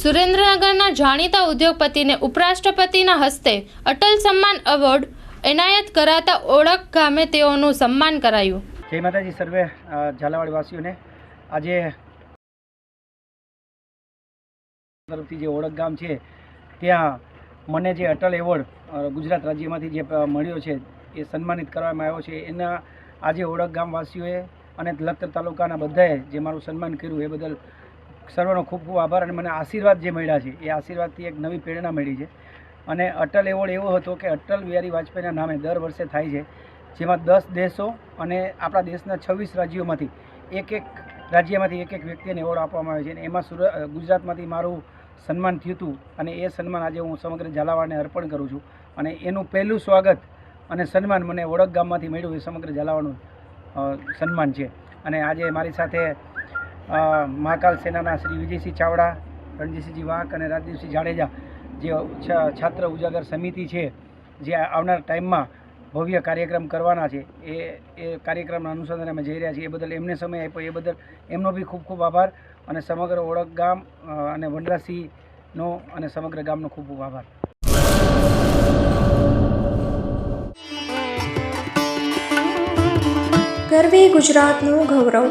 સુરેન્દ્રનગરના જાણીતા ઉદ્યોગપતિને ઉપરાષ્ટ્રપતિના હસ્તે અટલ સન્માન એવોર્ડ એનાયત કરાતા ઓળખ ગામે તેઓનું સન્માન કરાયું. જય માતાજી, સર્વે ઝાલાવાડવાસીઓને. ઝાલાવાડ વાસીઓને આજે તરફથી જે ઓળખ ગામ છે, ત્યાં મને જે અટલ એવોર્ડ ગુજરાત રાજ્યમાંથી જે મળ્યો છે, એ સન્માનિત કરવામાં આવ્યો છે. એના આજે ઓળખ ગામવાસીઓએ અને લખતર તાલુકાના બધાએ જે મારું સન્માન કર્યું, એ બદલ સર્વનો ખૂબ ખૂબ આભાર અને મને આશીર્વાદ જે મળ્યા છે, એ આશીર્વાદથી એક નવી પ્રેરણા મળી છે. અને અટલ એવોર્ડ એવો હતો કે અટલ બિહારી વાજપેયીના નામે દર વર્ષે થાય છે, જેમાં દસ દેશો અને આપણા દેશના છવ્વીસ રાજ્યોમાંથી એક એક રાજ્યમાંથી એક એક વ્યક્તિને એવોર્ડ આપવામાં આવે છે. અને એમાં સુરત ગુજરાતમાંથી મારું સન્માન થયું હતું અને એ સન્માન આજે હું સમગ્ર ઝાલાવાડને અર્પણ કરું છું. અને એનું પહેલું સ્વાગત અને સન્માન મને ઓળખ ગામમાંથી મળ્યું એ સમગ્ર ઝાલાવાડનું સન્માન છે. અને આજે મારી સાથે મહાકાલ સેનાના શ્રી વિજયસિંહ ચાવડા, રણજીતસિંહજી વાંક અને રાજદીપસિંહ જાડેજા જે છાત્ર ઉજાગર સમિતિ છે, જે આવનાર ટાઈમમાં ભવ્ય કાર્યક્રમ કરવાના છે. એ એ કાર્યક્રમના અનુસંધાને અમે જઈ રહ્યા છીએ. એ બદલ એમને સમય આપ્યો. એ બદલ એમનો બી ખૂબ ખૂબ આભાર અને સમગ્ર ઓળખ ગામ અને વનરાસીનો અને સમગ્ર ગામનો ખૂબ ખૂબ આભાર. ગરવી ગુજરાતનું ગૌરવ.